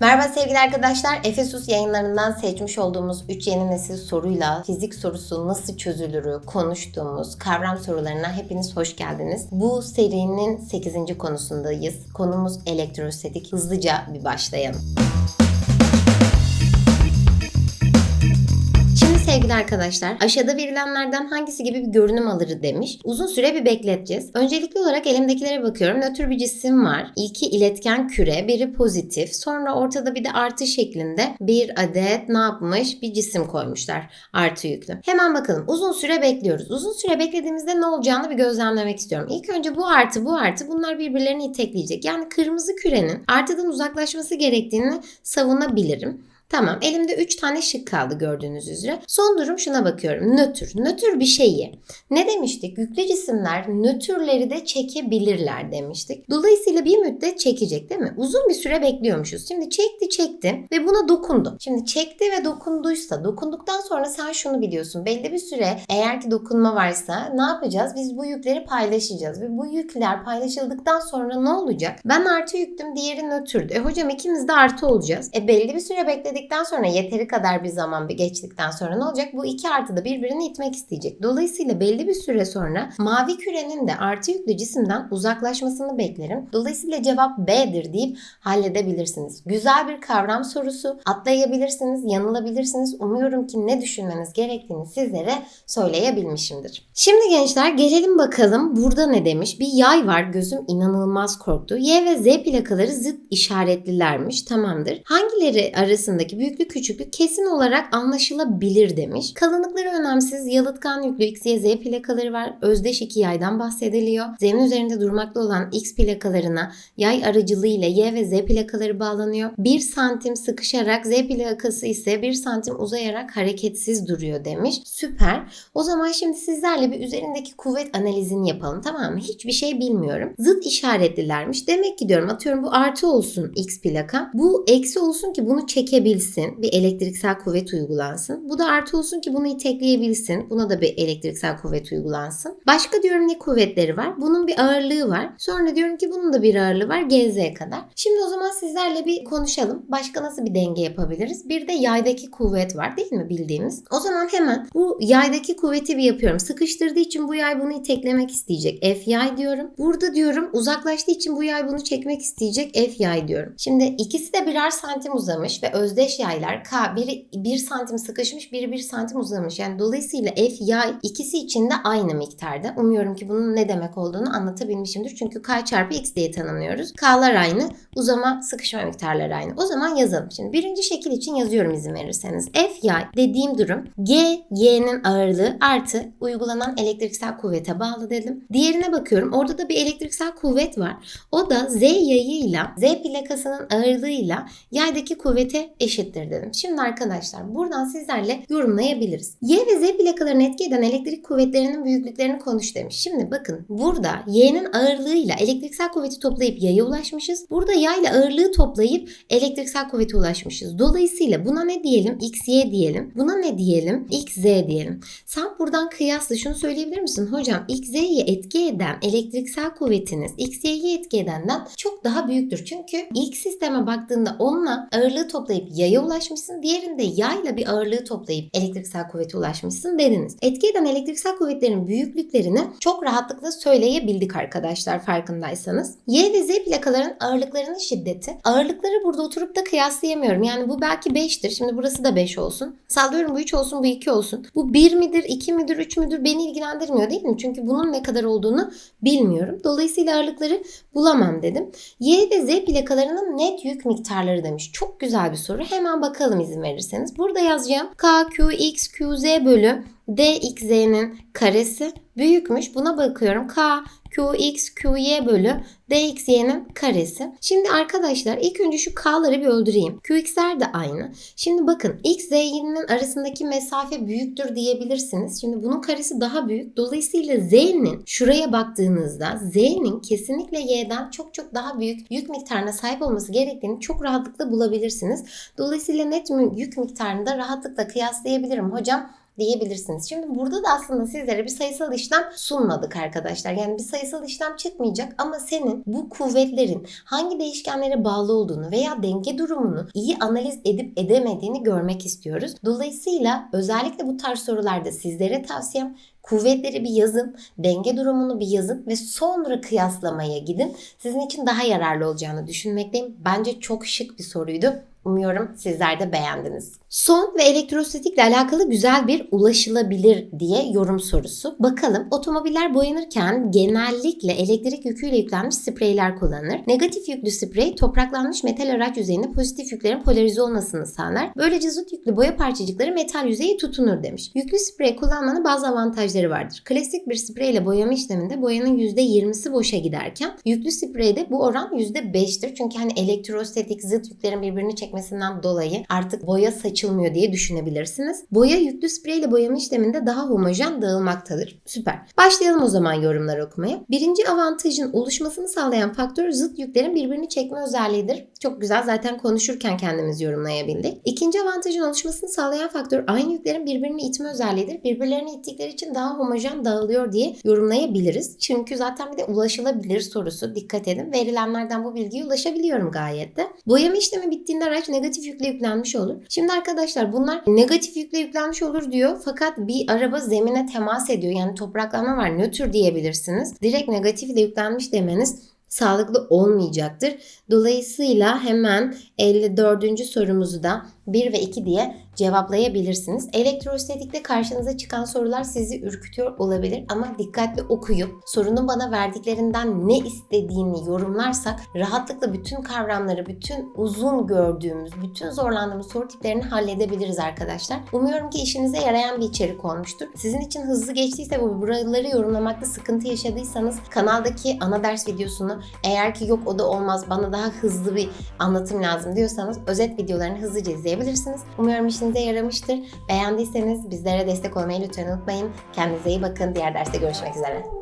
Merhaba sevgili arkadaşlar. Efesus yayınlarından seçmiş olduğumuz 3 yeni nesil soruyla fizik sorusu nasıl çözülürü konuştuğumuz kavram sorularına hepiniz hoş geldiniz. Bu serinin 8. konusundayız. Konumuz elektrostatik. Hızlıca bir başlayalım. Sevgili arkadaşlar aşağıda verilenlerden hangisi gibi bir görünüm alır demiş. Uzun süre bir bekleteceğiz. Öncelikli olarak elimdekilere bakıyorum. Nötr bir cisim var. İki iletken küre, biri pozitif. Sonra ortada bir de artı şeklinde bir adet ne yapmış? Bir cisim koymuşlar artı yüklü. Hemen bakalım. Uzun süre bekliyoruz. Uzun süre beklediğimizde ne olacağını bir gözlemlemek istiyorum. İlk önce bu artı bu artı bunlar birbirlerini itekleyecek. Yani kırmızı kürenin artıdan uzaklaşması gerektiğini savunabilirim. Tamam elimde 3 tane şık kaldı gördüğünüz üzere. Son durum şuna bakıyorum. Nötr. Nötr bir şeyi. Ne demiştik? Yüklü cisimler nötrleri de çekebilirler demiştik. Dolayısıyla bir müddet çekecek değil mi? Uzun bir süre bekliyormuşuz. Şimdi çekti çekti ve buna dokundu. Şimdi çekti ve dokunduysa dokunduktan sonra sen şunu biliyorsun. Belli bir süre eğer ki dokunma varsa ne yapacağız? Biz bu yükleri paylaşacağız ve bu yükler paylaşıldıktan sonra ne olacak? Ben artı yüktüm diğeri nötrdü. E hocam ikimiz de artı olacağız. E belli bir süre bekledik bekledikten sonra yeteri kadar bir zaman geçtikten sonra ne olacak? Bu iki artı da birbirini itmek isteyecek. Dolayısıyla belli bir süre sonra mavi kürenin de artı yüklü cisimden uzaklaşmasını beklerim. Dolayısıyla cevap B'dir deyip halledebilirsiniz. Güzel bir kavram sorusu. Atlayabilirsiniz, yanılabilirsiniz. Umuyorum ki ne düşünmeniz gerektiğini sizlere söyleyebilmişimdir. Şimdi gençler gelelim bakalım burada ne demiş? Bir yay var gözüm inanılmaz korktu. Y ve Z plakaları zıt işaretlilermiş. Tamamdır. Hangileri arasındaki büyüklük küçüklük kesin olarak anlaşılabilir demiş. Kalınlıkları önemsiz yalıtkan yüklü X, Y, Z plakaları var. Özdeş iki yaydan bahsediliyor. Z'nin üzerinde durmakta olan X plakalarına yay aracılığıyla Y ve Z plakaları bağlanıyor. 1 santim sıkışarak Z plakası ise 1 santim uzayarak hareketsiz duruyor demiş. Süper. O zaman şimdi sizlerle bir üzerindeki kuvvet analizini yapalım tamam mı? Hiçbir şey bilmiyorum. Zıt işaretlilermiş. Demek ki diyorum atıyorum bu artı olsun X plaka. Bu eksi olsun ki bunu çekebilsin. Bir elektriksel kuvvet uygulansın. Bu da artı olsun ki bunu itekleyebilsin. Buna da bir elektriksel kuvvet uygulansın. Başka diyorum ne kuvvetleri var? Bunun bir ağırlığı var. Sonra diyorum ki bunun da bir ağırlığı var GZ'ye kadar. Şimdi o zaman sizlerle bir konuşalım. Başka nasıl bir denge yapabiliriz? Bir de yaydaki kuvvet var değil mi bildiğimiz? O zaman hemen bu yaydaki kuvveti bir yapıyorum. Sıkıştırdığı için bu yay bunu iteklemek isteyecek. F yay diyorum. Burada diyorum uzaklaştığı için bu yay bunu çekmek isteyecek. F yay diyorum. Şimdi ikisi de birer santim uzamış ve özdeş yaylar K biri 1 santim sıkışmış biri 1 santim uzamış. Yani dolayısıyla F yay ikisi için de aynı miktarda. Umuyorum ki bunun ne demek olduğunu anlatabilmişimdir. Çünkü K çarpı X diye tanımlıyoruz. K'lar aynı. Uzama sıkışma miktarları aynı. O zaman yazalım. Şimdi birinci şekil için yazıyorum izin verirseniz. F yay dediğim durum G, Y'nin ağırlığı artı uygulanan elektriksel kuvvete bağlı dedim. Diğerine bakıyorum. Orada da bir elektriksel kuvvet var. O da Z yayıyla Z plakasının ağırlığıyla yaydaki kuvvete eşittir dedim. Şimdi arkadaşlar buradan sizlerle yorumlayabiliriz. Y ve Z plakalarını etki eden elektrik kuvvetlerinin büyüklüklerini konuş demiş. Şimdi bakın burada Y'nin ağırlığıyla elektriksel kuvveti toplayıp yaya ulaşmışız. Burada yayla ağırlığı toplayıp elektriksel kuvvete ulaşmışız. Dolayısıyla buna ne diyelim? X, Y diyelim. Buna ne diyelim? X, Z diyelim. Sen buradan kıyasla şunu söyleyebilir misin? Hocam X, Z'yi etki eden elektriksel kuvvetiniz X, Y'yi etki edenden çok daha büyüktür. Çünkü ilk sisteme baktığında onunla ağırlığı toplayıp yaya ulaşmışsın. Diğerinde yayla bir ağırlığı toplayıp elektriksel kuvvete ulaşmışsın dediniz. Etki eden elektriksel kuvvetlerin büyüklüklerini çok rahatlıkla söyleyebildik arkadaşlar farkındaysanız. Y ve Z plakaların ağırlıklarının şiddeti. Ağırlıkları burada oturup da kıyaslayamıyorum. Yani bu belki 5'tir. Şimdi burası da 5 olsun. Sallıyorum bu 3 olsun bu 2 olsun. Bu 1 midir 2 midir 3 müdür beni ilgilendirmiyor değil mi? Çünkü bunun ne kadar olduğunu bilmiyorum. Dolayısıyla ağırlıkları bulamam dedim. Y ve Z plakalarının net yük miktarları demiş. Çok güzel bir soru. Hemen bakalım izin verirseniz. Burada yazacağım K, Q, X, Q, Z bölü DXZ'nin karesi büyükmüş. Buna bakıyorum. K, QX, QY bölü DXY'nin karesi. Şimdi arkadaşlar ilk önce şu K'ları bir öldüreyim. QX'ler de aynı. Şimdi bakın X, Z'nin arasındaki mesafe büyüktür diyebilirsiniz. Şimdi bunun karesi daha büyük. Dolayısıyla Z'nin şuraya baktığınızda Z'nin kesinlikle Y'den çok çok daha büyük yük miktarına sahip olması gerektiğini çok rahatlıkla bulabilirsiniz. Dolayısıyla net yük miktarını da rahatlıkla kıyaslayabilirim. Hocam diyebilirsiniz. Şimdi burada da aslında sizlere bir sayısal işlem sunmadık arkadaşlar. Yani bir sayısal işlem çıkmayacak ama senin bu kuvvetlerin hangi değişkenlere bağlı olduğunu veya denge durumunu iyi analiz edip edemediğini görmek istiyoruz. Dolayısıyla özellikle bu tarz sorularda sizlere tavsiyem kuvvetleri bir yazın, denge durumunu bir yazın ve sonra kıyaslamaya gidin. Sizin için daha yararlı olacağını düşünmekteyim. Bence çok şık bir soruydu. Umuyorum sizler de beğendiniz. Son ve elektrostatikle alakalı güzel bir ulaşılabilir diye yorum sorusu. Bakalım otomobiller boyanırken genellikle elektrik yüküyle yüklenmiş spreyler kullanılır. Negatif yüklü sprey topraklanmış metal araç yüzeyinde pozitif yüklerin polarize olmasını sağlar. Böylece zıt yüklü boya parçacıkları metal yüzeye tutunur demiş. Yüklü sprey kullanmanın bazı avantajları vardır. Klasik bir spreyle boyama işleminde boyanın %20'si boşa giderken yüklü spreyde bu oran %5'tir. Çünkü hani elektrostatik zıt yüklerin birbirini çekmesinden dolayı artık boya saçılmıyor diye düşünebilirsiniz. Boya yüklü spreyle boyama işleminde daha homojen dağılmaktadır. Süper. Başlayalım o zaman yorumları okumaya. Birinci avantajın oluşmasını sağlayan faktör zıt yüklerin birbirini çekme özelliğidir. Çok güzel zaten konuşurken kendimiz yorumlayabildik. İkinci avantajın oluşmasını sağlayan faktör aynı yüklerin birbirini itme özelliğidir. Birbirlerini ittikleri için daha homojen dağılıyor diye yorumlayabiliriz. Çünkü zaten bir de ulaşılabilir sorusu. Dikkat edin. Verilenlerden bu bilgiye ulaşabiliyorum gayet de. Boyama işlemi bittiğinde araç negatif yükle yüklenmiş olur. Şimdi arkadaşlar bunlar negatif yükle yüklenmiş olur diyor. Fakat bir araba zemine temas ediyor. Yani topraklanma var. Nötr diyebilirsiniz. Direkt negatifle yüklenmiş demeniz sağlıklı olmayacaktır. Dolayısıyla hemen 54. sorumuzu da 1 ve 2 diye cevaplayabilirsiniz. Elektrostatikte karşınıza çıkan sorular sizi ürkütüyor olabilir ama dikkatli okuyup sorunun bana verdiklerinden ne istediğini yorumlarsak rahatlıkla bütün kavramları, bütün uzun gördüğümüz, bütün zorlandığımız soru tiplerini halledebiliriz arkadaşlar. Umuyorum ki işinize yarayan bir içerik olmuştur. Sizin için hızlı geçtiyse bu buraları yorumlamakta sıkıntı yaşadıysanız kanaldaki ana ders videosunu eğer ki yok o da olmaz bana daha hızlı bir anlatım lazım diyorsanız özet videolarını hızlıca izleyebilirsiniz. Umuyorum işinize yaramıştır. Beğendiyseniz bizlere destek olmayı lütfen unutmayın. Kendinize iyi bakın. Diğer derste görüşmek üzere.